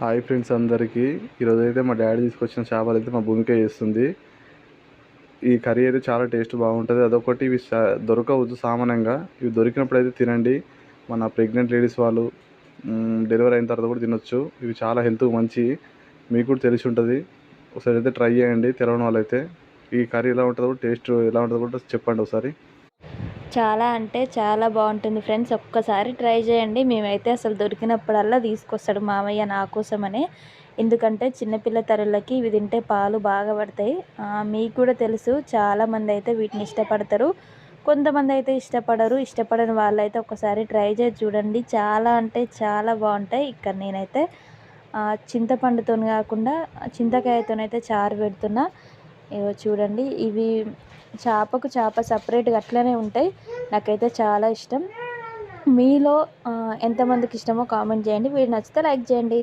Hi friends అందరికీ. ఈరోజు అయితే మా డాడీ తీసుకొచ్చిన చేపలు అయితే మా భూమికే చేస్తుంది. ఈ కర్రీ అయితే చాలా టేస్ట్ బాగుంటుంది. అదొకటి ఇవి సా- దొరకవచ్చు సామాన్యంగా. ఇవి దొరికినప్పుడు అయితే తినండి. మన ప్రెగ్నెంట్ లేడీస్ వాళ్ళు డెలివరీ అయిన తర్వాత కూడా తినొచ్చు. ఇవి చాలా హెల్త్కి మంచి మీకు కూడా తెలిసి ఉంటుంది. ఒకసారి అయితే ట్రై చేయండి తెలవని వాళ్ళైతే. ఈ కర్రీ ఎలా ఉంటుందో టేస్ట్ ఎలా ఉంటుందో కూడా చెప్పండి ఒకసారి. చాలా అంటే చాలా బాగుంటుంది ఫ్రెండ్స్. ఒక్కసారి ట్రై చేయండి. మేమైతే అసలు దొరికినప్పుడల్లా తీసుకొస్తాడు మామయ్య నా కోసమనే. ఎందుకంటే చిన్నపిల్ల తరులకి ఇవి తింటే పాలు బాగా పడతాయి. మీకు కూడా తెలుసు చాలామంది అయితే వీటిని ఇష్టపడతారు. కొంతమంది అయితే ఇష్టపడరు. ఇష్టపడని వాళ్ళైతే ఒకసారి ట్రై చేసి చూడండి. చాలా అంటే చాలా బాగుంటాయి. ఇక్కడ నేనైతే చింతపండుతో కాకుండా చింతకాయతోనైతే చారు పెడుతున్నా. ఇగో చూడండి ఇవి చేపకు చేప సపరేట్గా అట్లనే ఉంటాయి. నాకైతే చాలా ఇష్టం. మీలో ఎంతమందికి ఇష్టమో కామెంట్ చేయండి. వీడియో నచ్చితే లైక్ చేయండి.